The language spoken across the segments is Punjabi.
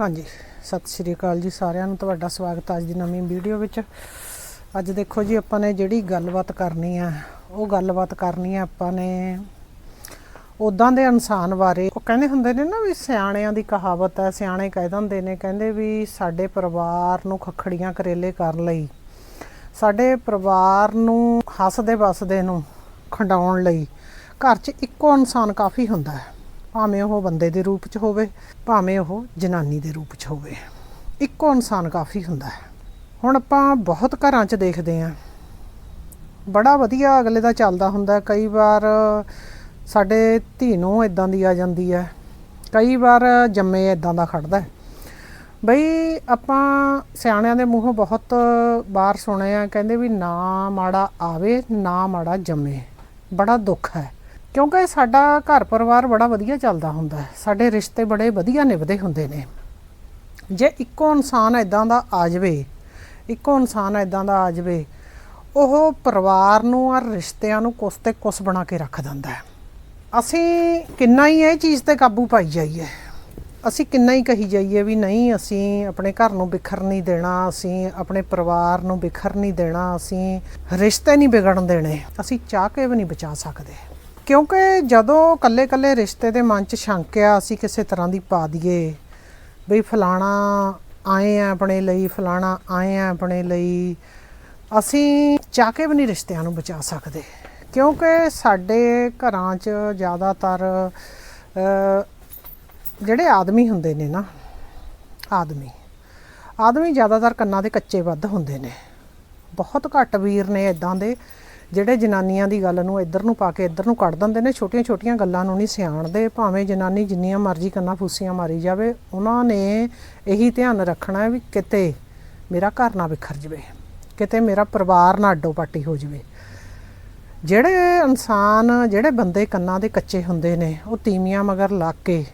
ਹਾਂਜੀ, ਸਤਿ ਸ਼੍ਰੀ ਅਕਾਲ ਜੀ ਸਾਰਿਆਂ ਨੂੰ, ਤੁਹਾਡਾ ਸਵਾਗਤ ਅੱਜ ਦੀ ਨਵੀਂ ਵੀਡੀਓ ਵਿੱਚ। ਅੱਜ ਦੇਖੋ ਜੀ, ਆਪਾਂ ਨੇ ਜਿਹੜੀ ਗੱਲਬਾਤ ਕਰਨੀ ਆ, ਉਹ ਗੱਲਬਾਤ ਕਰਨੀ ਆ ਆਪਾਂ ਨੇ ਉਦਾਂ ਦੇ ਇਨਸਾਨ ਬਾਰੇ। ਉਹ ਕਹਿੰਦੇ ਹੁੰਦੇ ਨੇ ਨਾ ਵੀ ਸਿਆਣਿਆਂ ਦੀ ਕਹਾਵਤ ਹੈ ਸਿਆਣੇ ਕਹਿ ਦਿੰਦੇ ਨੇ, ਕਹਿੰਦੇ ਵੀ ਸਾਡੇ ਪਰਿਵਾਰ ਨੂੰ ਖੱਖੜੀਆਂ ਕਰੇਲੇ ਕਰਨ ਲਈ। ਸਾਡੇ ਪਰਿਵਾਰ ਨੂੰ ਹੱਸਦੇ ਵਸਦੇ ਨੂੰ ਖੰਡਾਉਣ ਲਈ ਘਰ 'ਚ ਇੱਕੋ ਇਨਸਾਨ ਕਾਫੀ ਹੁੰਦਾ ਹੈ। ਭਾਵੇਂ ਉਹ ਬੰਦੇ ਦੇ ਰੂਪ 'ਚ ਹੋਵੇ, ਭਾਵੇਂ ਉਹ ਜਨਾਨੀ ਦੇ ਰੂਪ 'ਚ ਹੋਵੇ। ਇੱਕੋ ਇਨਸਾਨ ਕਾਫੀ ਹੁੰਦਾ ਹੈ। ਹੁਣ ਆਪਾਂ ਬਹੁਤ ਘਰਾਂ 'ਚ ਦੇਖਦੇ ਆਂ ਬੜਾ ਵਧੀਆ ਅਗਲੇ ਦਾ ਚੱਲਦਾ ਹੁੰਦਾ। ਕਈ ਵਾਰ ਸਾਡੇ ਧੀ ਨੂੰ ਇਦਾਂ ਦੀ ਆ ਜਾਂਦੀ ਹੈ। ਕਈ ਵਾਰ ਜੰਮੇ ਇਦਾਂ ਦਾ ਖੜਦਾ ਹੈ। ਬਈ ਆਪਾਂ ਸਿਆਣਿਆਂ ਦੇ ਮੂੰਹੋਂ ਬਹੁਤ ਵਾਰ ਸੁਣਿਆ, ਕਹਿੰਦੇ ਵੀ ਨਾ ਮਾੜਾ ਆਵੇ, ਨਾ ਮਾੜਾ ਜੰਮੇ। ਬੜਾ ਦੁੱਖ ਹੈ। ਕਿਉਂਕਿ ਸਾਡਾ ਘਰ ਪਰਿਵਾਰ ਬੜਾ ਵਧੀਆ ਚੱਲਦਾ ਹੁੰਦਾ ਹੈ। ਸਾਡੇ ਰਿਸ਼ਤੇ ਬੜੇ ਵਧੀਆ ਨਿਭਦੇ ਹੁੰਦੇ ਨੇ। ਜੇ ਇੱਕੋ ਇਨਸਾਨ ਇਦਾਂ ਦਾ ਆ ਜਾਵੇ, ਇੱਕੋ ਇਨਸਾਨ ਇਦਾਂ ਦਾ ਆ ਜਾਵੇ, ਉਹ ਪਰਿਵਾਰ ਨੂੰ ਔਰ ਰਿਸ਼ਤਿਆਂ ਨੂੰ ਕੁਸ ਤੇ ਕੁਸ ਬਣਾ ਕੇ ਰੱਖ ਦਿੰਦਾ ਹੈ। ਅਸੀਂ ਕਿੰਨਾ ਹੀ ਇਹ ਚੀਜ਼ ਤੇ ਕਾਬੂ ਪਾਈ ਜਾਈਏ। ਅਸੀਂ ਕਿੰਨਾ ਹੀ ਕਹੀ ਜਾਈਏ ਵੀ ਨਹੀਂ, ਅਸੀਂ ਆਪਣੇ ਘਰ ਨੂੰ ਬਿਖਰ ਨਹੀਂ ਦੇਣਾ, ਅਸੀਂ ਆਪਣੇ ਪਰਿਵਾਰ ਨੂੰ ਬਿਖਰ ਨਹੀਂ ਦੇਣਾ, ਅਸੀਂ ਰਿਸ਼ਤੇ ਨਹੀਂ ਵਿਗੜਨ ਦੇਣੇ। ਅਸੀਂ ਚਾਹ ਕੇ ਵੀ ਨਹੀਂ ਬਚਾ ਸਕਦੇ। ਕਿਉਂਕਿ ਜਦੋਂ ਕੱਲੇ-ਕੱਲੇ ਰਿਸ਼ਤੇ ਦੇ ਮਨ 'ਚ ਸ਼ੰਕਿਆ ਅਸੀਂ ਕਿਸੇ ਤਰ੍ਹਾਂ ਦੀ ਪਾ ਦਈਏ ਬਈ ਫਲਾਣਾ ਆਏ ਆ ਆਪਣੇ ਲਈ, ਫਲਾਣਾ ਆਏ ਆ ਆਪਣੇ ਲਈ, ਅਸੀਂ ਚਾਹ ਕੇ ਵੀ ਨਹੀਂ ਰਿਸ਼ਤਿਆਂ ਨੂੰ ਬਚਾ ਸਕਦੇ। ਕਿਉਂਕਿ ਸਾਡੇ ਘਰਾਂ 'ਚ ਜ਼ਿਆਦਾਤਰ ਜਿਹੜੇ ਆਦਮੀ ਹੁੰਦੇ ਨੇ ਨਾ, ਆਦਮੀ ਆਦਮੀ ਜ਼ਿਆਦਾਤਰ ਕੰਨਾਂ ਦੇ ਕੱਚੇ ਵੱਧ ਹੁੰਦੇ ਨੇ। ਬਹੁਤ ਘੱਟ ਵੀਰ ਨੇ ਇਦਾਂ ਦੇ। ਜਿਹੜੇ ਜਨਾਨੀਆਂ ਦੀ ਗੱਲ ਨੂੰ ਇੱਧਰ ਨੂੰ ਪਾ ਕੇ ਇੱਧਰ ਨੂੰ ਕੱਢ ਦਿੰਦੇ ਨੇ, ਛੋਟੀਆਂ-ਛੋਟੀਆਂ ਗੱਲਾਂ ਨੂੰ ਨਹੀਂ ਸਿਆਣਦੇ। ਭਾਵੇਂ ਜਨਾਨੀ ਜਿੰਨੀਆਂ ਮਰਜ਼ੀ ਕੰਨਾਂ ਫੂਸੀਆਂ ਮਾਰੀ ਜਾਵੇ, ਉਹਨਾਂ ਨੇ ਇਹੀ ਧਿਆਨ ਰੱਖਣਾ ਹੈ ਵੀ ਕਿਤੇ ਮੇਰਾ ਘਰ ਨਾ ਵਿਖਰ ਜਵੇ, ਕਿਤੇ ਮੇਰਾ ਪਰਿਵਾਰ ਨਾ ਅੱਡੋ ਪਾਟੀ ਹੋ ਜਵੇ। ਜਿਹੜੇ ਇਨਸਾਨ, ਜਿਹੜੇ ਬੰਦੇ ਕੰਨਾਂ ਦੇ ਕੱਚੇ ਹੁੰਦੇ ਨੇ, ਉਹ ਤੀਵੀਆਂ ਮਗਰ ਲੱਗ ਕੇ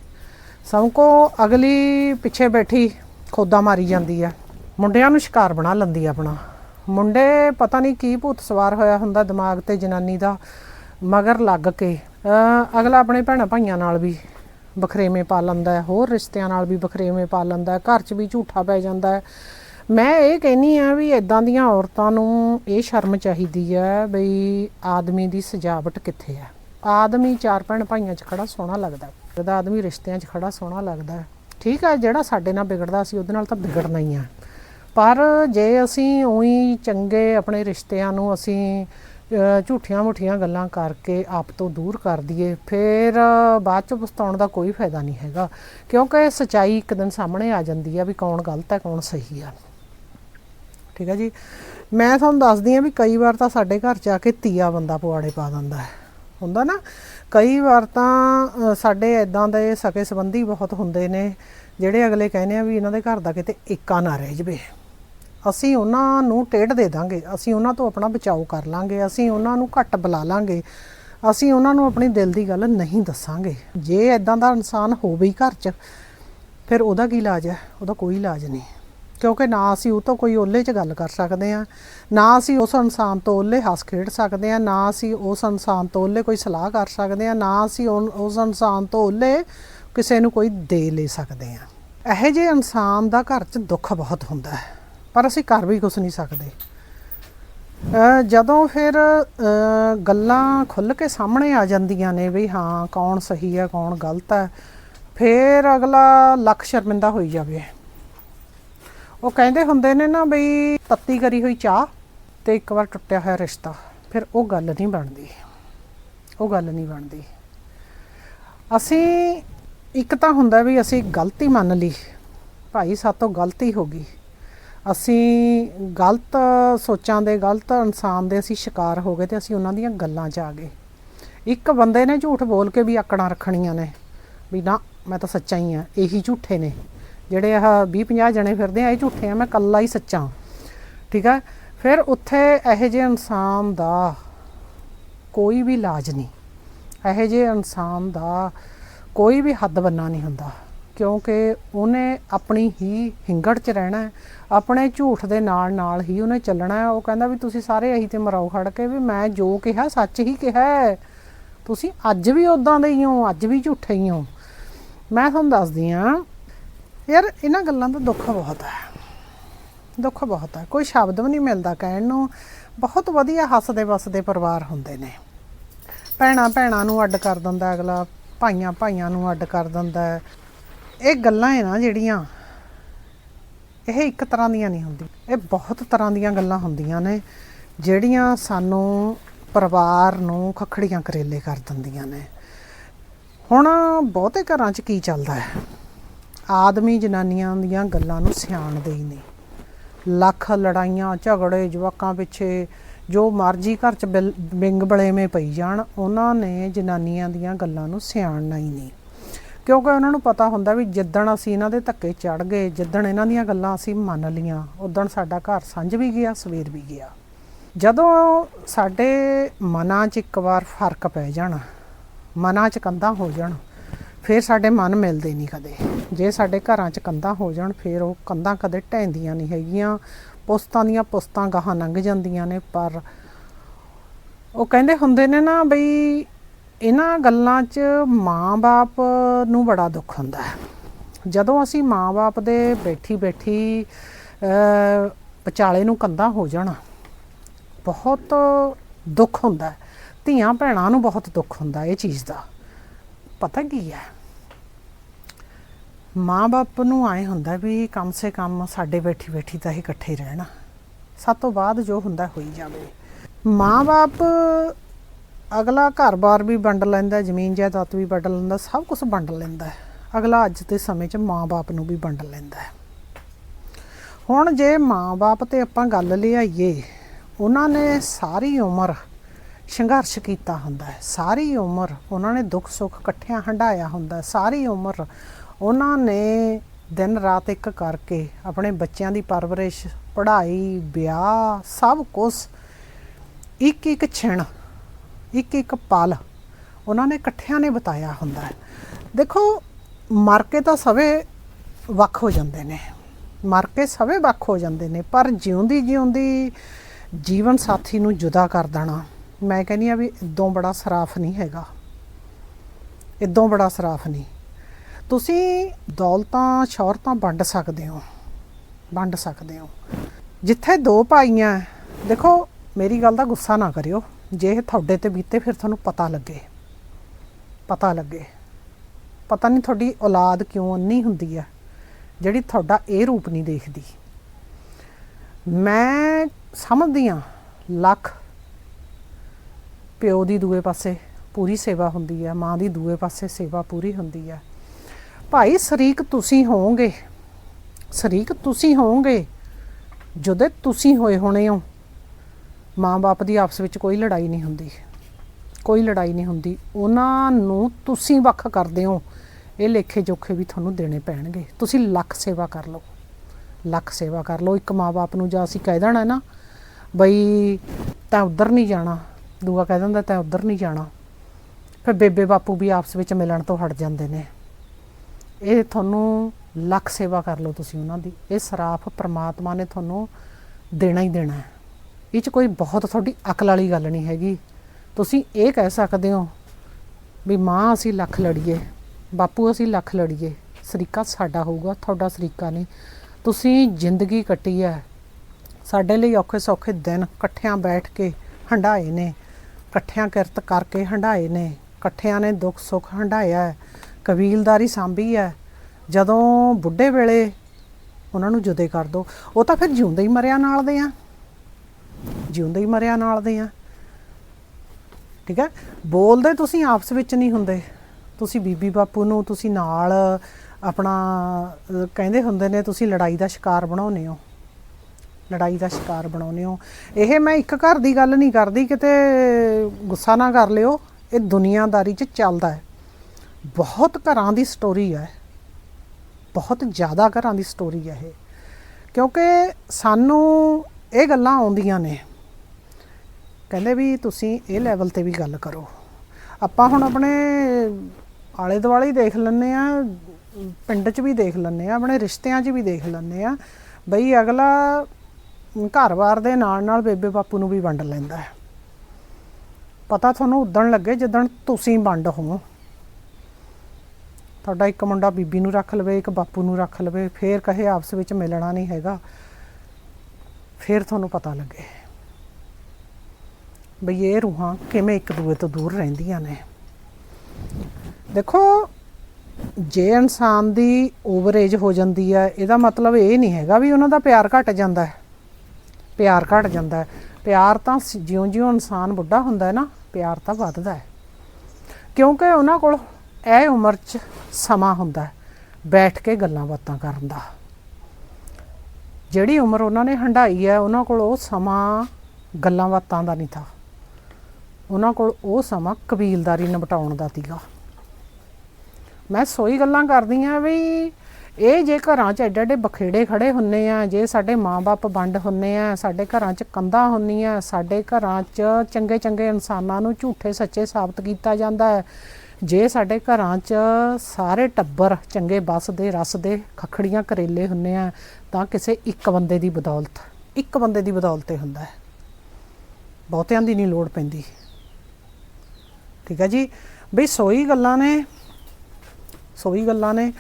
ਸਭ ਕੋ ਅਗਲੀ ਪਿੱਛੇ ਬੈਠੀ ਖੋਦਾ ਮਾਰੀ ਜਾਂਦੀ ਆ। ਮੁੰਡਿਆਂ ਨੂੰ ਸ਼ਿਕਾਰ ਬਣਾ ਲੈਂਦੀ ਆ ਆਪਣਾ। ਮੁੰਡੇ ਪਤਾ ਨਹੀਂ ਕੀ ਭੂਤ ਸਵਾਰ ਹੋਇਆ ਹੁੰਦਾ ਦਿਮਾਗ ਤੇ ਜਨਾਨੀ ਦਾ, ਮਗਰ ਲੱਗ ਕੇ ਅਗਲਾ ਆਪਣੇ ਭੈਣਾਂ ਭਾਈਆਂ ਨਾਲ ਵੀ ਬਖਰੇਵੇਂ ਪਾ ਲੈਂਦਾ ਹੈ, ਹੋਰ ਰਿਸ਼ਤਿਆਂ ਨਾਲ ਵੀ ਬਖਰੇਵੇਂ ਪਾ ਲੈਂਦਾ ਹੈ, ਘਰ 'ਚ ਵੀ ਝੂਠਾ ਪੈ ਜਾਂਦਾ ਹੈ ਮੈਂ ਇਹ ਕਹਿੰਨੀ ਆ ਵੀ ਇਦਾਂ ਦੀਆਂ ਔਰਤਾਂ ਨੂੰ ਇਹ ਸ਼ਰਮ ਚਾਹੀਦੀ ਹੈ ਬਈ ਆਦਮੀ ਦੀ ਸਜਾਵਟ ਕਿੱਥੇ ਹੈ ਆਦਮੀ ਚਾਰ ਭੈਣ ਭਾਈਆਂ 'ਚ ਖੜਾ ਸੋਹਣਾ ਲੱਗਦਾ ਹੈ। ਜਦੋਂ ਆਦਮੀ ਰਿਸ਼ਤਿਆਂ 'ਚ ਖੜਾ ਸੋਹਣਾ ਲੱਗਦਾ ਹੈ। ਠੀਕ ਹੈ, ਜਿਹੜਾ ਸਾਡੇ ਨਾਲ ਵਿਗੜਦਾ ਸੀ ਉਹਦੇ ਨਾਲ ਤਾਂ ਵਿਗੜਨਾ ਹੀ ਆ ਪਰ ਜੇ ਅਸੀਂ ਉਹੀ ਚੰਗੇ ਆਪਣੇ ਰਿਸ਼ਤਿਆਂ ਨੂੰ ਅਸੀਂ ਝੂਠੀਆਂ ਮੁੱਠੀਆਂ ਗੱਲਾਂ ਕਰਕੇ ਆਪ ਤੋਂ ਦੂਰ ਕਰ ਦਈਏ, ਫਿਰ ਬਾਅਦ ਚ ਪਛਤਾਉਣ ਦਾ ਕੋਈ ਫਾਇਦਾ ਨਹੀਂ ਹੈਗਾ। ਕਿਉਂਕਿ ਸਚਾਈ ਇੱਕ ਦਿਨ ਸਾਹਮਣੇ ਆ ਜਾਂਦੀ ਆ ਵੀ ਕੌਣ ਗਲਤ ਹੈ, ਕੌਣ ਸਹੀ ਆ। ਠੀਕ ਹੈ ਜੀ? ਮੈਂ ਤੁਹਾਨੂੰ ਦੱਸਦੀ ਆ ਵੀ ਕਈ ਵਾਰ ਤਾਂ ਸਾਡੇ ਘਰ ਚ ਆ ਕੇ ਤੀਆ ਬੰਦਾ ਪੁਆੜੇ ਪਾ ਦਿੰਦਾ ਹੈ। ਹੁੰਦਾ ਨਾ? ਕਈ ਵਾਰ ਤਾਂ ਸਾਡੇ ਇਦਾਂ ਦੇ ਸਕੇ ਸੰਬੰਧੀ ਬਹੁਤ ਹੁੰਦੇ ਨੇ, ਜਿਹੜੇ ਅਗਲੇ ਕਹਿੰਦੇ ਆ ਵੀ ਇਹਨਾਂ ਦੇ ਘਰ ਦਾ ਕਿਤੇ ਏਕਾ ਨਾ ਰਹਿ ਜਵੇ। ਅਸੀਂ ਉਹਨਾਂ ਨੂੰ ਟੇਢ ਦੇ ਦਾਂਗੇ, ਅਸੀਂ ਉਹਨਾਂ ਤੋਂ ਆਪਣਾ ਬਚਾਓ ਕਰ ਲਾਂਗੇ, ਅਸੀਂ ਉਹਨਾਂ ਨੂੰ ਘੱਟ ਬੁਲਾ ਲਾਂਗੇ, ਅਸੀਂ ਉਹਨਾਂ ਨੂੰ ਆਪਣੀ ਦਿਲ ਦੀ ਗੱਲ ਨਹੀਂ ਦੱਸਾਂਗੇ। ਜੇ ਇਦਾਂ ਦਾ ਇਨਸਾਨ ਹੋਵੇ ਹੀ ਘਰ 'ਚ, ਫਿਰ ਉਹਦਾ ਕੀ ਇਲਾਜ ਹੈ? ਉਹਦਾ ਕੋਈ ਇਲਾਜ ਨਹੀਂ। ਕਿਉਂਕਿ ਨਾ ਅਸੀਂ ਉਹ ਤੋਂ ਕੋਈ ਓਲੇ 'ਚ ਗੱਲ ਕਰ ਸਕਦੇ ਆ ਨਾ ਅਸੀਂ ਉਸ ਇਨਸਾਨ ਤੋਂ ਓਲੇ ਹੱਸ ਖੇਡ ਸਕਦੇ ਆ ਨਾ ਅਸੀਂ ਉਸ ਇਨਸਾਨ ਤੋਂ ਓਲੇ ਕੋਈ ਸਲਾਹ ਕਰ ਸਕਦੇ ਆ ਨਾ ਅਸੀਂ ਉਨ- ਉਸ ਇਨਸਾਨ ਤੋਂ ਓਲੇ ਕਿਸੇ ਨੂੰ ਕੋਈ ਦੇ ਲੈ ਸਕਦੇ ਆ ਇਹੋ ਜਿਹੇ ਇਨਸਾਨ ਦਾ ਘਰ 'ਚ ਦੁੱਖ ਬਹੁਤ ਹੁੰਦਾ ਹੈ। ਪਰ ਅਸੀਂ ਕਰ ਵੀ ਕੁਝ ਨਹੀਂ ਸਕਦੇ। ਜਦੋਂ ਫਿਰ ਗੱਲਾਂ ਖੁੱਲ ਕੇ ਸਾਹਮਣੇ ਆ ਜਾਂਦੀਆਂ ਨੇ ਵੀ ਹਾਂ, ਕੌਣ ਸਹੀ ਹੈ, ਕੌਣ ਗਲਤ ਹੈ, ਫਿਰ ਅਗਲਾ ਲੱਖ ਸ਼ਰਮਿੰਦਾ ਹੋਈ ਜਾਵੇ। ਉਹ ਕਹਿੰਦੇ ਹੁੰਦੇ ਨੇ ਨਾ ਬਈ, ਤੱਤੀ ਕਰੀ ਹੋਈ ਚਾਹ ਤੇ ਇੱਕ ਵਾਰ ਟੁੱਟਿਆ ਹੋਇਆ ਰਿਸ਼ਤਾ, ਫਿਰ ਉਹ ਗੱਲ ਨਹੀਂ ਬਣਦੀ। ਉਹ ਗੱਲ ਨਹੀਂ ਬਣਦੀ। ਅਸੀਂ, ਇੱਕ ਤਾਂ ਹੁੰਦਾ ਵੀ ਅਸੀਂ ਗਲਤੀ ਮੰਨ ਲਈ, ਭਾਈ ਸਾਤੋਂ ਗਲਤੀ ਹੋ ਗਈ। ਅਸੀਂ ਗਲਤ ਸੋਚਾਂ ਦੇ, ਗਲਤ ਇਨਸਾਨ ਦੇ ਅਸੀਂ ਸ਼ਿਕਾਰ ਹੋ ਗਏ ਤੇ ਅਸੀਂ ਉਹਨਾਂ ਦੀਆਂ ਗੱਲਾਂ 'ਚ ਆ ਗਏ। ਇੱਕ ਬੰਦੇ ਨੇ ਝੂਠ ਬੋਲ ਕੇ ਵੀ ਆਕੜਾਂ ਰੱਖਣੀਆਂ ਨੇ, ਵੀ ਨਾ, ਮੈਂ ਤਾਂ ਸੱਚਾ ਹੀ ਆ ਇਹੀ ਝੂਠੇ ਨੇ। ਜਿਹੜੇ ਆਹ 20 50 ਜਣੇ ਫਿਰਦੇ ਆ, ਇਹ ਝੂਠੇ ਆ, ਮੈਂ ਕੱਲਾ ਹੀ ਸੱਚਾ ਠੀਕ ਹੈ ਫਿਰ ਉੱਥੇ ਇਹੋ ਜਿਹੇ ਇਨਸਾਨ ਦਾ ਕੋਈ ਵੀ ਇਲਾਜ ਨਹੀਂ। ਇਹੋ ਜਿਹੇ ਇਨਸਾਨ ਦਾ ਕੋਈ ਵੀ ਹੱਦ ਬੰਨਾ ਨਹੀਂ ਹੁੰਦਾ। ਕਿਉਂਕਿ ਉਹਨੇ ਆਪਣੀ ਹੀ ਹਿੰਗੜ 'ਚ ਰਹਿਣਾ ਆਪਣੇ ਝੂਠ ਦੇ ਨਾਲ ਨਾਲ ਹੀ ਉਹਨੇ ਚੱਲਣਾ ਉਹ ਕਹਿੰਦਾ ਵੀ ਤੁਸੀਂ ਸਾਰੇ ਇਹੀ ਤੇ ਮਰਾਓ ਖੜ ਕੇ ਵੀ ਮੈਂ ਜੋ ਕਿਹਾ ਸੱਚ ਹੀ ਕਿਹਾ ਹੈ। ਤੁਸੀਂ ਅੱਜ ਵੀ ਉਦਾਂ ਦੇ ਹੀ ਹੋ, ਅੱਜ ਵੀ ਝੂਠੇ ਹੀ ਹੋ। ਮੈਂ ਤੁਹਾਨੂੰ ਦੱਸਦੀ ਆ ਯਾਰ ਇਹਨਾਂ ਗੱਲਾਂ ਦਾ ਦੁੱਖ ਬਹੁਤ ਹੈ। ਦੁੱਖ ਬਹੁਤ ਹੈ। ਕੋਈ ਸ਼ਬਦ ਵੀ ਨਹੀਂ ਮਿਲਦਾ ਕਹਿਣ ਨੂੰ। ਬਹੁਤ ਵਧੀਆ ਹੱਸਦੇ ਵਸਦੇ ਪਰਿਵਾਰ ਹੁੰਦੇ ਨੇ। ਭੈਣਾਂ ਭੈਣਾਂ ਨੂੰ ਅੱਡ ਕਰ ਦਿੰਦਾ ਅਗਲਾ। ਭਾਈਆਂ ਭਾਈਆਂ ਨੂੰ ਅੱਡ ਕਰ ਦਿੰਦਾ ਇਹ ਗੱਲਾਂ ਹੈ ਨਾ ਜਿਹੜੀਆਂ, ਇਹ ਇੱਕ ਤਰ੍ਹਾਂ ਦੀਆਂ ਨਹੀਂ ਹੁੰਦੀਆਂ। ਇਹ ਬਹੁਤ ਤਰ੍ਹਾਂ ਦੀਆਂ ਗੱਲਾਂ ਹੁੰਦੀਆਂ ਨੇ, ਜਿਹੜੀਆਂ ਸਾਨੂੰ ਪਰਿਵਾਰ ਨੂੰ ਖਖੜੀਆਂ ਕਰੇਲੇ ਕਰ ਦਿੰਦੀਆਂ ਨੇ। ਹੁਣ ਬਹੁਤੇ ਘਰਾਂ 'ਚ ਕੀ ਚੱਲਦਾ ਹੈ? ਆਦਮੀ ਜਨਾਨੀਆਂ ਦੀਆਂ ਗੱਲਾਂ ਨੂੰ ਸਿਆਣਦੇ ਹੀ ਨਹੀਂ। ਲੱਖ ਲੜਾਈਆਂ, ਝਗੜੇ, ਜਵਾਕਾਂ ਪਿੱਛੇ ਜੋ ਮਰਜ਼ੀ ਘਰ 'ਚ ਬਿਲ- ਬਿੰਗ ਬਲੇਵੇਂ ਪਈ ਜਾਣ, ਉਹਨਾਂ ਨੇ ਜਨਾਨੀਆਂ ਦੀਆਂ ਗੱਲਾਂ ਨੂੰ ਸਿਆਣਨਾ ਹੀ ਨਹੀਂ। ਕਿਉਂਕਿ ਉਹਨਾਂ ਨੂੰ ਪਤਾ ਹੁੰਦਾ ਵੀ ਜਿੱਦਣ ਅਸੀਂ ਇਹਨਾਂ ਦੇ ਧੱਕੇ ਚੜ ਗਏ, ਜਿੱਦਣ ਇਹਨਾਂ ਦੀਆਂ ਗੱਲਾਂ ਅਸੀਂ ਮੰਨ ਲੀਆਂ ਉਦਣ ਸਾਡਾ ਘਰ ਸੰਝ ਵੀ ਗਿਆ, ਸਵੇਰ ਵੀ ਗਿਆ। ਜਦੋਂ ਸਾਡੇ ਮਨਾਂ 'ਚ ਇੱਕ ਵਾਰ ਫ਼ਰਕ ਪੈ ਜਾਣ, ਮਨਾਂ 'ਚ ਕੰਧਾਂ ਹੋ ਜਾਣ, ਫਿਰ ਸਾਡੇ ਮਨ ਮਿਲਦੇ ਨਹੀਂ ਕਦੇ। ਜੇ ਸਾਡੇ ਘਰਾਂ 'ਚ ਕੰਧਾਂ ਹੋ ਜਾਣ, ਫਿਰ ਉਹ ਕੰਧਾਂ ਕਦੇ ਢਹਿੰਦੀਆਂ ਨਹੀਂ ਹੈਗੀਆਂ, ਪੁਸਤਾਂ ਦੀਆਂ ਪੁਸਤਾਂ ਗਾਹਾਂ ਲੰਘ ਜਾਂਦੀਆਂ ਨੇ, ਪਰ ਉਹ ਕਹਿੰਦੇ ਹੁੰਦੇ ਨੇ ਨਾ ਬਈ ਇਹਨਾਂ ਗੱਲਾਂ 'ਚ ਮਾਂ-ਬਾਪ ਨੂੰ ਬੜਾ ਦੁੱਖ ਹੁੰਦਾ ਹੈ। ਜਦੋਂ ਅਸੀਂ ਮਾਂ-ਬਾਪ ਦੇ ਬੈਠੀ ਬੈਠੀ ਵਿਚਾਲੇ ਨੂੰ ਕੰਧਾਂ ਹੋ ਜਾਣਾ, ਬਹੁਤ ਦੁੱਖ ਹੁੰਦਾ ਧੀਆਂ ਭੈਣਾਂ ਨੂੰ ਬਹੁਤ ਦੁੱਖ ਹੁੰਦਾ ਇਹ ਚੀਜ਼ ਦਾ। ਪਤਾ ਕੀ ਹੈ? ਮਾਂ-ਬਾਪ ਨੂੰ ਆਏ ਹੁੰਦਾ ਵੀ ਕਮ ਸੇ ਕਮ ਸਾਡੇ ਬੈਠੀ ਬੈਠੀ ਤਾਂ ਇਹ ਇਕੱਠੇ ਰਹਿਣਾ। ਸਭ ਤੋਂ ਬਾਅਦ ਜੋ ਹੁੰਦਾ ਹੋਈ ਜਾਵੇ। ਮਾਂ-ਬਾਪ ਅਗਲਾ ਘਰ-ਬਾਰ ਵੀ ਵੰਡ ਲੈਂਦਾ, ਜ਼ਮੀਨ ਜਾਇਦਾਦ ਵੀ ਵੰਡ ਲੈਂਦਾ, ਸਭ ਕੁਝ ਵੰਡ ਲੈਂਦਾ ਹੈ। ਅਗਲਾ ਅੱਜ ਦੇ ਸਮੇਂ 'ਚ ਮਾਂ-ਬਾਪ ਨੂੰ ਵੀ ਵੰਡ ਲੈਂਦਾ ਹੈ। ਹੁਣ ਜੇ ਮਾਂ-ਬਾਪ ਤੇ ਆਪਾਂ ਗੱਲ ਲਿਆਈਏ, ਉਹਨਾਂ ਨੇ ਸਾਰੀ ਉਮਰ ਸੰਘਰਸ਼ ਕੀਤਾ ਹੁੰਦਾ ਹੈ। ਸਾਰੀ ਉਮਰ ਉਹਨਾਂ ਨੇ ਦੁੱਖ ਸੁੱਖ ਇਕੱਠਿਆਂ ਹੰਡਾਇਆ ਹੁੰਦਾ ਸਾਰੀ ਉਮਰ ਉਹਨਾਂ ਨੇ ਦਿਨ ਰਾਤ ਇੱਕ ਕਰਕੇ ਆਪਣੇ ਬੱਚਿਆਂ ਦੀ ਪਰਵਰਿਸ਼, ਪੜ੍ਹਾਈ, ਵਿਆਹ, ਸਭ ਕੁਝ ਇੱਕ ਇੱਕ ਛਿਣ ਇੱਕ ਇੱਕ ਪਲ ਉਹਨਾਂ ਨੇ ਇਕੱਠਿਆਂ ਨੇ ਬਤਾਇਆ ਹੁੰਦਾ ਹੈ। ਦੇਖੋ ਮਰ ਕੇ ਤਾਂ ਸਵੇ ਵੱਖ ਹੋ ਜਾਂਦੇ ਨੇ। ਮਰ ਕੇ ਸਵੇ ਵੱਖ ਹੋ ਜਾਂਦੇ ਨੇ, ਪਰ ਜਿਉਂਦੀ ਜਿਉਂਦੀ ਜੀਵਨ ਸਾਥੀ ਨੂੰ ਜੁਦਾ ਕਰ ਦੇਣਾ, ਮੈਂ ਕਹਿੰਦੀ ਆ ਵੀ ਇਦੋਂ ਬੜਾ ਸਰਾਫ ਨਹੀਂ ਹੈਗਾ। ਇਦੋਂ ਬੜਾ ਸਰਾਫ ਨਹੀਂ। ਤੁਸੀਂ ਦੌਲਤਾਂ, ਸ਼ੌਹਰਤਾਂ ਵੰਡ ਸਕਦੇ ਹੋ, ਵੰਡ ਸਕਦੇ ਹੋ। ਜਿੱਥੇ ਦੋ ਭਾਈਆਂ, ਦੇਖੋ, ਮੇਰੀ ਗੱਲ ਦਾ ਗੁੱਸਾ ਨਾ ਕਰਿਓ। ਜੇ ਇਹ ਤੁਹਾਡੇ ਤੇ ਬੀਤੇ ਫਿਰ ਤੁਹਾਨੂੰ ਪਤਾ ਲੱਗੇ। ਪਤਾ ਲੱਗੇ। ਪਤਾ ਨਹੀਂ ਤੁਹਾਡੀ ਔਲਾਦ ਕਿਉਂ ਅੰਨੀ ਹੁੰਦੀ ਹੈ ਜਿਹੜੀ ਤੁਹਾਡਾ ਇਹ ਰੂਪ ਨਹੀਂ ਦੇਖਦੀ। ਮੈਂ ਸਮਝਦੀ ਹਾਂ, ਲੱਖ ਪਿਓ ਦੀ ਦੂਏ ਪਾਸੇ ਪੂਰੀ ਸੇਵਾ ਹੁੰਦੀ ਹੈ ਮਾਂ ਦੀ ਦੂਏ ਪਾਸੇ ਸੇਵਾ ਪੂਰੀ ਹੁੰਦੀ ਹੈ ਭਾਈ, ਸ਼ਰੀਕ ਤੁਸੀਂ ਹੋਵੋਗੇ। ਸ਼ਰੀਕ ਤੁਸੀਂ ਹੋਵੋਗੇ ਜਦੋਂ ਤੁਸੀਂ ਹੋਏ ਹੋਣੇ ਹੋ। ਮਾਂ-ਬਾਪ ਦੀ ਆਪਸ ਵਿੱਚ ਕੋਈ ਲੜਾਈ ਨਹੀਂ ਹੁੰਦੀ। ਕੋਈ ਲੜਾਈ ਨਹੀਂ ਹੁੰਦੀ। ਉਹਨਾਂ ਨੂੰ ਤੁਸੀਂ ਵੱਖ ਕਰਦੇ ਹੋ। ਇਹ ਲੇਖੇ ਜੋਖੇ ਵੀ ਤੁਹਾਨੂੰ ਦੇਣੇ ਪੈਣਗੇ। ਤੁਸੀਂ ਲੱਖ ਸੇਵਾ ਕਰ ਲਓ। ਲੱਖ ਸੇਵਾ ਕਰ ਲਓ। ਇੱਕ ਮਾਂ-ਬਾਪ ਨੂੰ ਜਾਂ ਅਸੀਂ ਕਹਿ ਦੇਣਾ ਨਾ, ਬਈ ਤੈਂ ਉਧਰ ਨਹੀਂ ਜਾਣਾ। ਦੂਆ ਕਹਿ ਦਿੰਦਾ, ਤਾਂ ਉਧਰ ਨਹੀਂ ਜਾਣਾ। ਫਿਰ ਬੇਬੇ ਬਾਪੂ ਵੀ ਆਪਸ ਵਿੱਚ ਮਿਲਣ ਤੋਂ ਹਟ ਜਾਂਦੇ ਨੇ। ਇਹ ਤੁਹਾਨੂੰ ਲੱਖ ਸੇਵਾ ਕਰ ਲਓ ਤੁਸੀਂ ਉਹਨਾਂ ਦੀ। ਇਹ ਸਰਾਫ ਪ੍ਰਮਾਤਮਾ ਨੇ ਤੁਹਾਨੂੰ ਦੇਣਾ ਹੀ ਦੇਣਾ ਹੈ। ਇਹ ਚ ਕੋਈ ਬਹੁਤ ਤੁਹਾਡੀ ਅਕਲ ਵਾਲੀ ਗੱਲ ਨਹੀਂ ਹੈਗੀ। ਤੁਸੀਂ ਇਹ ਕਹਿ ਸਕਦੇ ਹੋ ਵੀ ਮਾਂ ਅਸੀਂ ਲੱਖ ਲੜੀਏ, ਬਾਪੂ ਅਸੀਂ ਲੱਖ ਲੜੀਏ, ਸਰੀਕਾ ਸਾਡਾ ਹੋਊਗਾ, ਤੁਹਾਡਾ ਸਰੀਕਾ ਨਹੀਂ। ਤੁਸੀਂ ਜ਼ਿੰਦਗੀ ਕੱਟੀ ਹੈ। ਸਾਡੇ ਲਈ ਔਖੇ ਸੌਖੇ ਦਿਨ ਇਕੱਠਿਆਂ ਬੈਠ ਕੇ ਹੰਡਾਏ ਨੇ, ਇਕੱਠਿਆਂ ਕਿਰਤ ਕਰਕੇ ਹੰਡਾਏ ਨੇ, ਇਕੱਠਿਆਂ ਨੇ ਦੁੱਖ ਸੁੱਖ ਹੰਡਾਇਆ ਹੈ। ਕਬੀਲਦਾਰੀ ਸਾਂਭੀ ਹੈ। ਜਦੋਂ ਬੁੱਢੇ ਵੇਲੇ ਉਹਨਾਂ ਨੂੰ ਜੁਦੇ ਕਰ ਦੋ, ਉਹ ਤਾਂ ਫਿਰ ਜਿਉਂਦੇ ਹੀ ਮਰਿਆ ਨਾਲ ਦੇ ਆ। ਜਿਉਂਦੇ ਹੀ ਮਰਿਆ ਨਾਲ ਦੇ ਆ। ਠੀਕ ਹੈ? ਬੋਲਦੇ ਤੁਸੀਂ ਆਪਸ ਵਿੱਚ ਨਹੀਂ ਹੁੰਦੇ। ਤੁਸੀਂ ਬੀਬੀ ਬਾਪੂ ਨੂੰ ਤੁਸੀਂ ਨਾਲ, ਆਪਣਾ ਕਹਿੰਦੇ ਹੁੰਦੇ ਨੇ, ਤੁਸੀਂ ਲੜਾਈ ਦਾ ਸ਼ਿਕਾਰ ਬਣਾਉਨੇ ਹੋ। ਲੜਾਈ ਦਾ ਸ਼ਿਕਾਰ ਬਣਾਉਨੇ ਹੋ। ਇਹ ਮੈਂ ਇੱਕ ਘਰ ਦੀ ਗੱਲ ਨਹੀਂ ਕਰਦੀ, ਕਿਤੇ ਗੁੱਸਾ ਨਾ ਕਰ ਲਿਓ। ਇਹ ਦੁਨੀਆਦਾਰੀ 'ਚ ਚੱਲਦਾ ਹੈ। ਬਹੁਤ ਘਰਾਂ ਦੀ ਸਟੋਰੀ ਹੈ। ਬਹੁਤ ਜ਼ਿਆਦਾ ਘਰਾਂ ਦੀ ਸਟੋਰੀ ਹੈ ਇਹ। ਕਿਉਂਕਿ ਸਾਨੂੰ ਇਹ ਗੱਲਾਂ ਆਉਂਦੀਆਂ ਨੇ। ਕਹਿੰਦੇ ਵੀ ਤੁਸੀਂ ਇਹ ਲੈਵਲ ਤੇ ਵੀ ਗੱਲ ਕਰੋ। ਆਪਾਂ ਹੁਣ ਆਪਣੇ ਆਲੇ ਦੁਆਲੇ ਹੀ ਦੇਖ ਲੈਂਦੇ ਆ ਪਿੰਡ 'ਚ ਵੀ ਦੇਖ ਲੈਂਦੇ ਆ ਆਪਣੇ ਰਿਸ਼ਤਿਆਂ 'ਚ ਵੀ ਦੇਖ ਲੈਂਦੇ ਆ ਬਈ ਅਗਲਾ ਘਰ-ਬਾਰ ਦੇ ਨਾਲ ਨਾਲ ਬੇਬੇ ਬਾਪੂ ਨੂੰ ਵੀ ਵੰਡ ਲੈਂਦਾ ਹੈ। ਪਤਾ ਤੁਹਾਨੂੰ ਉਦਣ ਲੱਗੇ ਜਦੋਂ ਤੁਸੀਂ ਵੰਡ ਹੋਵੋ ਤੁਹਾਡਾ ਇੱਕ ਮੁੰਡਾ ਬੀਬੀ ਨੂੰ ਰੱਖ ਲਵੇ, ਇੱਕ ਬਾਪੂ ਨੂੰ ਰੱਖ ਲਵੇ, ਫੇਰ ਕਹੇ ਆਪਸ ਵਿੱਚ ਮਿਲਣਾ ਨਹੀਂ ਹੈਗਾ। ਫੇਰ ਤੁਹਾਨੂੰ ਪਤਾ ਲੱਗੇ। ਬਈ ਇਹ ਰੂਹਾਂ ਕਿਵੇਂ ਇੱਕ ਦੂਏ ਤੋਂ ਦੂਰ ਰਹਿੰਦੀਆਂ ਨੇ। ਦੇਖੋ, ਜੇ ਇਨਸਾਨ ਦੀ ਓਵਰੇਜ ਹੋ ਜਾਂਦੀ ਹੈ, ਇਹਦਾ ਮਤਲਬ ਇਹ ਨਹੀਂ ਹੈਗਾ ਵੀ ਉਹਨਾਂ ਦਾ ਪਿਆਰ ਘਟ ਜਾਂਦਾ ਹੈ। ਪਿਆਰ ਘਟ ਜਾਂਦਾ ਹੈ। ਪਿਆਰ ਤਾਂ ਜਿਉਂ-ਜਿਉਂ ਇਨਸਾਨ ਬੁੱਢਾ ਹੁੰਦਾ ਹੈ ਨਾ, ਪਿਆਰ ਤਾਂ ਵੱਧਦਾ ਹੈ। ਕਿਉਂਕਿ ਉਹਨਾਂ ਕੋਲ ਇਹ ਉਮਰ 'ਚ ਸਮਾਂ ਹੁੰਦਾ ਹੈ, ਬੈਠ ਕੇ ਗੱਲਾਂ ਬਾਤਾਂ ਕਰਨ ਦਾ। ਜਿਹੜੀ ਉਮਰ ਉਹਨਾਂ ਨੇ ਹੰਡਾਈ ਹੈ, ਉਹਨਾਂ ਕੋਲ ਉਹ ਸਮਾਂ ਗੱਲਾਂ ਬਾਤਾਂ ਦਾ ਨਹੀਂ ਥਾ। ਉਹਨਾਂ ਕੋਲ ਉਹ ਸਮਾਂ ਕਬੀਲਦਾਰੀ ਨਿਪਟਾਉਣ ਦਾ ਸੀਗਾ। ਮੈਂ ਸੋਈ ਗੱਲਾਂ ਕਰਦੀ ਆ ਵੀ ਇਹ ਜੇ ਘਰਾਂ 'ਚ ਐਡੇ ਐਡੇ ਬਖੇੜੇ ਖੜੇ ਹੁੰਨੇ ਆ, ਜੇ ਸਾਡੇ ਮਾਪੇ ਵੰਡ ਹੁੰਨੇ ਆ, ਸਾਡੇ ਘਰਾਂ 'ਚ ਕੰਧਾਂ ਹੁੰਨੀਆਂ, ਸਾਡੇ ਘਰਾਂ 'ਚ ਚੰਗੇ ਚੰਗੇ ਇਨਸਾਨਾਂ ਨੂੰ ਝੂਠੇ ਸੱਚੇ ਸਾਬਤ ਕੀਤਾ ਜਾਂਦਾ ਹੈ, ਜੇ ਸਾਡੇ ਘਰਾਂ 'ਚ ਸਾਰੇ ਟੱਬਰ ਚੰਗੇ ਬੱਸ ਦੇ, ਰਸ ਦੇ, ਖਖੜੀਆਂ ਕਰੇਲੇ ਹੁੰਨੇ ਆ, ਤਾਂ ਕਿਸੇ ਇੱਕ ਬੰਦੇ ਦੀ ਬਦੌਲਤ, ਇੱਕ ਬੰਦੇ ਦੀ ਬਦੌਲਤ ਹੁੰਦਾ ਹੈ। ਬਹੁਤਿਆਂ ਦੀ ਨਹੀਂ ਲੋੜ ਪੈਂਦੀ। ਠੀਕ ਹੈ ਜੀ। ਬਈ ਸੋਈ ਗੱਲਾਂ ਨੇ ਸੋਈ ਗੱਲਾਂ ਨੇ।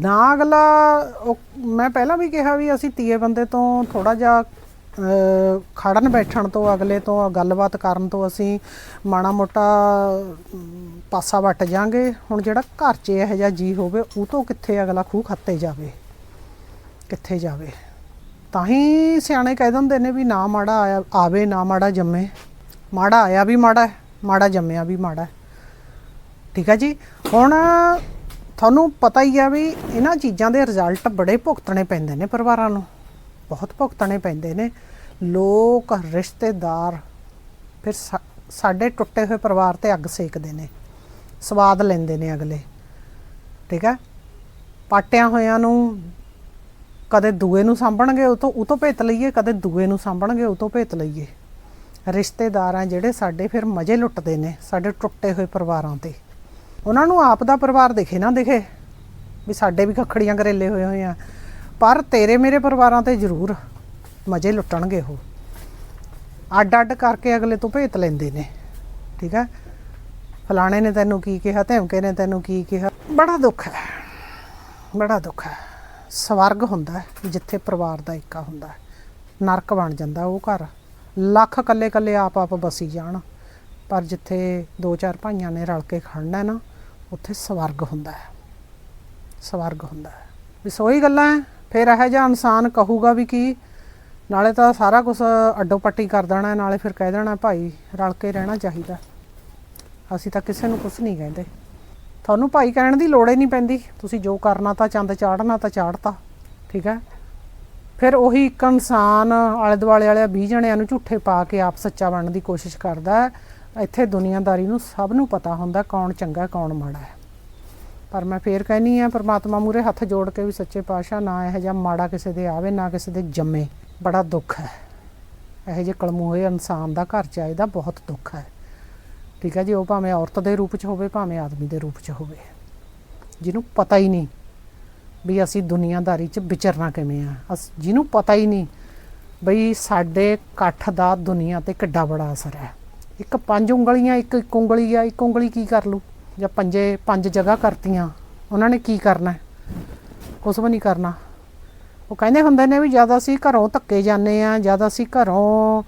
ਨਾ ਅਗਲਾ ਉਹ ਮੈਂ ਪਹਿਲਾਂ ਵੀ ਕਿਹਾ ਵੀ ਅਸੀਂ ਤੀਏ ਬੰਦੇ ਤੋਂ ਥੋੜਾ ਜਿਹਾ ਅ, ਖੜਨ ਬੈਠਣ ਤੋਂ ਅਗਲੇ ਤੋਂ ਗੱਲਬਾਤ ਕਰਨ ਤੋਂ ਅਸੀਂ ਮਾੜਾ ਮੋਟਾ ਪਾਸਾ ਵੱਟ ਜਾਾਂਗੇ। ਹੁਣ ਜਿਹੜਾ ਘਰ 'ਚ ਇਹੋ ਜਿਹਾ ਜੀ ਹੋਵੇ ਉਹ ਤੋਂ ਕਿੱਥੇ ਅਗਲਾ ਖੂਹ ਖੱਤੇ ਜਾਵੇ? ਕਿੱਥੇ ਜਾਵੇ? ਤਾਂ ਹੀ ਸਿਆਣੇ ਕਹਿ ਦਿੰਦੇ ਨੇ ਵੀ ਨਾ ਮਾੜਾ ਆਇਆ ਆਵੇ ਨਾ ਮਾੜਾ ਜੰਮੇ। ਮਾੜਾ ਆਇਆ ਵੀ ਮਾੜਾ ਹੈ, ਮਾੜਾ ਜੰਮਿਆ ਵੀ ਮਾੜਾ ਹੈ। ਠੀਕ ਹੈ ਜੀ? ਹੁਣ ਤੁਹਾਨੂੰ ਪਤਾ ਹੀ ਆ ਵੀ ਇਹਨਾਂ ਚੀਜ਼ਾਂ ਦੇ ਰਿਜ਼ਲਟ ਬੜੇ ਭੁਗਤਣੇ ਪੈਂਦੇ ਨੇ ਪਰਿਵਾਰਾਂ ਨੂੰ। ਬਹੁਤ ਭੁਗਤਣੇ ਪੈਂਦੇ ਨੇ। ਲੋਕ ਰਿਸ਼ਤੇਦਾਰ ਫਿਰ ਸਾ- ਸਾਡੇ ਟੁੱਟੇ ਹੋਏ ਪਰਿਵਾਰ ਤੇ ਅੱਗ ਸੇਕਦੇ ਨੇ। ਸਵਾਦ ਲੈਂਦੇ ਨੇ ਅਗਲੇ। ਠੀਕ ਹੈ? ਪਾਟਿਆਂ ਹੋਇਆਂ ਨੂੰ ਕਦੇ ਦੂਏ ਨੂੰ ਸਾਂਭਣਗੇ ਉਹ ਤੋਂ ਉਹ ਤੋਂ ਭੇਤ ਲਈਏ ਕਦੇ ਦੂਏ ਨੂੰ ਸਾਂਭਣਗੇ ਉਹ ਤੋਂ ਭੇਤ ਲਈਏ। ਰਿਸ਼ਤੇਦਾਰ ਆ ਜਿਹੜੇ ਸਾਡੇ ਫਿਰ ਮਜ਼ੇ ਲੁੱਟਦੇ ਨੇ, ਸਾਡੇ ਟੁੱਟੇ ਹੋਏ ਪਰਿਵਾਰਾਂ ਤੇ। ਉਹਨਾਂ ਨੂੰ ਆਪ ਦਾ ਪਰਿਵਾਰ ਦਿਖੇ ਨਾ ਦਿਖੇ, ਵੀ ਸਾਡੇ ਵੀ ਖੱਖੜੀਆਂ ਕਰੇਲੇ ਹੋਏ ਹੋਏ ਆ। ਪਰ ਤੇਰੇ ਮੇਰੇ ਪਰਿਵਾਰਾਂ ਤੇ ਜ਼ਰੂਰ ਮਜ਼ੇ ਲੁੱਟਣਗੇ ਉਹ। ਅੱਡ ਅੱਡ ਕਰਕੇ ਅਗਲੇ ਤੋਂ ਭੇਤ ਲੈਂਦੇ ਨੇ, ਠੀਕ ਹੈ ਫਲਾਣੇ ਨੇ ਤੈਨੂੰ ਕੀ ਕਿਹਾ, ਧਮਕੇ ਨੇ ਤੈਨੂੰ ਕੀ ਕਿਹਾ? ਬੜਾ ਦੁੱਖ ਹੈ, ਬੜਾ ਦੁੱਖ ਹੈ। ਸਵਰਗ ਹੁੰਦਾ ਜਿੱਥੇ ਪਰਿਵਾਰ ਦਾ ਇੱਕਾ ਹੁੰਦਾ ਨਰਕ ਬਣ ਜਾਂਦਾ ਉਹ ਘਰ। ਲੱਖ ਕੱਲੇ ਕੱਲੇ ਆਪ ਆਪ ਬਸੀ ਜਾਣ। ਪਰ ਜਿੱਥੇ ਦੋ ਚਾਰ ਭਾਈਆਂ ਨੇ ਰਲ ਕੇ ਖੜਨਾ ਨਾ, ਉੱਥੇ ਸਵਰਗ ਹੁੰਦਾ ਹੈ। ਸਵਰਗ ਹੁੰਦਾ ਹੈ। ਵੀ ਸੋਈ ਗੱਲਾਂ ਹੈ ਫਿਰ ਇਹੋ ਜਿਹਾ ਇਨਸਾਨ ਕਹੂਗਾ ਵੀ ਕੀ, ਨਾਲੇ ਤਾਂ ਸਾਰਾ ਕੁਝ ਅੱਡੋ ਪੱਟੀ ਕਰ ਦੇਣਾ, ਨਾਲੇ ਫਿਰ ਕਹਿ ਦੇਣਾ, ਭਾਈ, ਰਲ ਕੇ ਰਹਿਣਾ ਚਾਹੀਦਾ। ਅਸੀਂ ਤਾਂ ਕਿਸੇ ਨੂੰ ਕੁਝ ਨਹੀਂ ਕਹਿੰਦੇ। ਤੁਹਾਨੂੰ ਭਾਈ ਕਹਿਣ ਦੀ ਲੋੜ ਹੀ ਨਹੀਂ ਪੈਂਦੀ। ਤੁਸੀਂ ਜੋ ਕਰਨਾ ਤਾਂ ਚੰਦ ਚਾੜਨਾ ਤਾਂ ਚਾੜਤਾ। ਠੀਕ ਹੈ? ਫਿਰ ਉਹੀ ਇੱਕ ਇਨਸਾਨ ਆਲੇ ਦੁਆਲੇ ਵਾਲਿਆਂ 20 ਜਣਿਆਂ ਨੂੰ ਝੂਠੇ ਪਾ ਕੇ ਆਪ ਸੱਚਾ ਬਣਨ ਦੀ ਕੋਸ਼ਿਸ਼ ਕਰਦਾ ਹੈ। ਇੱਥੇ ਦੁਨੀਆਦਾਰੀ ਨੂੰ ਸਭ ਨੂੰ ਪਤਾ ਹੁੰਦਾ ਕੌਣ ਚੰਗਾ, ਕੌਣ ਮਾੜਾ ਹੈ। ਪਰ ਮੈਂ ਫੇਰ ਕਹਿਨੀ ਆ ਪ੍ਰਮਾਤਮਾ ਮੂਰੇ ਹੱਥ ਜੋੜ ਕੇ ਵੀ ਸੱਚੇ ਪਾਤਸ਼ਾਹ ਨਾ ਇਹੋ ਜਿਹਾ ਮਾੜਾ ਕਿਸੇ ਦੇ ਆਵੇ, ਨਾ ਕਿਸੇ ਦੇ ਜੰਮੇ। ਬੜਾ ਦੁੱਖ ਹੈ। ਇਹੋ ਜਿਹੇ ਕਲਮੂਹੇ ਇਨਸਾਨ ਦਾ ਘਰ ਚ ਆਏ ਦਾ ਬਹੁਤ ਦੁੱਖ ਹੈ। ਠੀਕ ਹੈ ਜੀ, ਉਹ ਭਾਵੇਂ ਔਰਤ ਦੇ ਰੂਪ ਚ ਹੋਵੇ, ਭਾਵੇਂ ਆਦਮੀ ਦੇ ਰੂਪ ਚ ਹੋਵੇ। ਜਿਹਨੂੰ ਪਤਾ ਹੀ ਨਹੀਂ ਵੀ ਅਸੀਂ ਦੁਨੀਆਦਾਰੀ ਚ ਵਿਚਰਨਾ ਕਿਵੇਂ ਆ? ਅਸ, ਜਿਹਨੂੰ ਪਤਾ ਹੀ ਨਹੀਂ ਬਈ ਸਾਡੇ ਇਕੱਠ ਦਾ ਦੁਨੀਆ ਤੇ ਕਿੱਡਾ ਬੜਾ ਅਸਰ ਹੈ। ਇੱਕ ਪੰਜ ਉਂਗਲੀਆਂ, ਇੱਕ ਇੱਕ ਉਂਗਲੀ ਆ, ਇੱਕ ਉਂਗਲੀ ਕੀ ਕਰ ਲੂ ਜਾਂ ਪੰਜੇ, ਪੰਜ ਜਗ੍ਹਾ ਕਰਤੀਆਂ, ਉਹਨਾਂ ਨੇ ਕੀ ਕਰਨਾ ਹੈ? ਕੁਛ ਵੀ ਨਹੀਂ ਕਰਨਾ। ਉਹ ਕਹਿੰਦੇ ਹੁੰਦੇ ਨੇ ਵੀ ਜ਼ਿਆਦਾ ਅਸੀਂ ਘਰੋਂ ਧੱਕੇ ਜਾਂਦੇ ਆ ਜ਼ਿਆਦਾ ਅਸੀਂ ਘਰੋਂ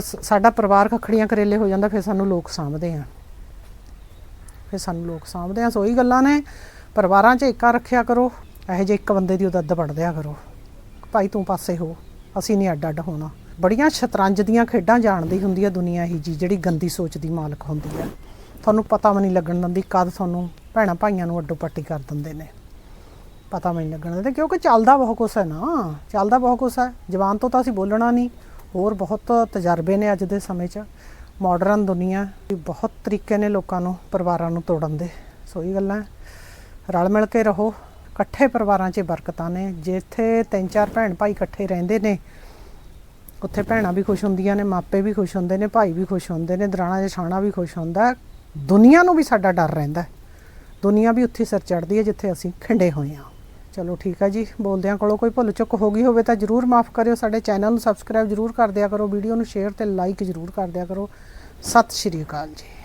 ਸਾਡਾ ਪਰਿਵਾਰ ਖਖੜੀਆਂ ਕਰੇਲੇ ਹੋ ਜਾਂਦਾ, ਫਿਰ ਸਾਨੂੰ ਲੋਕ ਸਾਂਭਦੇ ਆ। ਫਿਰ ਸਾਨੂੰ ਲੋਕ ਸਾਂਭਦੇ ਆ। ਸੋਈ ਗੱਲਾਂ ਨੇ। ਪਰਿਵਾਰਾਂ 'ਚ ਏਕਾ ਰੱਖਿਆ ਕਰੋ। ਇਹੋ ਜਿਹੇ ਇੱਕ ਬੰਦੇ ਦੀ ਉਦੱਦ ਪੜ ਦਿਆ ਕਰੋ। ਭਾਈ ਤੂੰ ਪਾਸੇ ਹੋ, ਅਸੀਂ ਨਹੀਂ ਅੱਡ ਅੱਡ ਹੋਣਾ। ਬੜੀਆਂ ਸ਼ਤਰੰਜ ਦੀਆਂ ਖੇਡਾਂ ਜਾਣਦੀ ਹੁੰਦੀ ਹੈ ਦੁਨੀਆ ਹੀ ਜੀ ਜਿਹੜੀ ਗੰਦੀ ਸੋਚ ਦੀ ਮਾਲਕ ਹੁੰਦੀ ਹੈ ਤੁਹਾਨੂੰ ਪਤਾ ਵੀ ਨਹੀਂ ਲੱਗਣ ਦਿੰਦੀ ਕਦ ਤੁਹਾਨੂੰ ਭੈਣਾਂ ਭਾਈਆਂ ਨੂੰ ਅੱਡੋ ਪੱਟੀ ਕਰ ਦਿੰਦੇ ਨੇ। ਪਤਾ ਵੀ ਨਹੀਂ ਲੱਗਣ ਦਿੰਦੇ, ਕਿਉਂਕਿ ਚੱਲਦਾ ਬਹੁਤ ਕੁਛ ਹੈ ਨਾ। ਚੱਲਦਾ ਬਹੁਤ ਕੁਛ ਹੈ। ਜਵਾਨ ਤੋਂ ਤਾਂ ਅਸੀਂ ਬੋਲਣਾ ਨਹੀਂ। ਹੋਰ ਬਹੁਤ ਤਜਰਬੇ ਨੇ ਅੱਜ ਦੇ ਸਮੇਂ 'ਚ। ਮਾਡਰਨ ਦੁਨੀਆ ਵੀ ਬਹੁਤ ਤਰੀਕੇ ਨੇ ਲੋਕਾਂ ਨੂੰ, ਪਰਿਵਾਰਾਂ ਨੂੰ ਤੋੜਨ ਦੇ। ਸੋ ਇਹ ਗੱਲਾਂ। ਰਲ ਮਿਲ ਕੇ ਰਹੋ। ਇਕੱਠੇ ਪਰਿਵਾਰਾਂ 'ਚ ਬਰਕਤਾਂ ਨੇ। ਜਿੱਥੇ ਤਿੰਨ ਚਾਰ ਭੈਣ ਭਾਈ ਇਕੱਠੇ ਰਹਿੰਦੇ ਨੇ, ਉੱਥੇ ਭੈਣਾਂ ਵੀ ਖੁਸ਼ ਹੁੰਦੀਆਂ ਨੇ, ਮਾਪੇ ਵੀ ਖੁਸ਼ ਹੁੰਦੇ ਨੇ, ਭਾਈ ਵੀ ਖੁਸ਼ ਹੁੰਦੇ ਨੇ, ਦਰਾਣਾ ਜਠਾਣਾ ਵੀ ਖੁਸ਼ ਹੁੰਦਾ। ਦੁਨੀਆ ਨੂੰ ਵੀ ਸਾਡਾ ਡਰ ਰਹਿੰਦਾ ਦੁਨੀਆ ਵੀ ਉੱਥੇ ਸਿਰ ਚੜਦੀ ਹੈ ਜਿੱਥੇ ਅਸੀਂ ਖਿੰਡੇ ਹੋਏ ਹਾਂ। ਚਲੋ ਠੀਕ ਆ ਜੀ, ਬੋਲਦਿਆਂ ਕੋਲੋਂ ਕੋਈ ਭੁੱਲ ਚੁੱਕ ਹੋ ਗਈ ਹੋਵੇ ਤਾਂ ਜਰੂਰ ਮਾਫ ਕਰਿਓ। ਸਾਡੇ ਚੈਨਲ ਨੂੰ ਸਬਸਕ੍ਰਾਈਬ ਜਰੂਰ ਕਰ ਦਿਆ ਕਰੋ, ਵੀਡੀਓ ਨੂੰ ਸ਼ੇਅਰ ਤੇ ਲਾਈਕ ਜਰੂਰ ਕਰ ਦਿਆ ਕਰੋ। ਸਤਿ ਸ਼੍ਰੀ ਅਕਾਲ ਜੀ।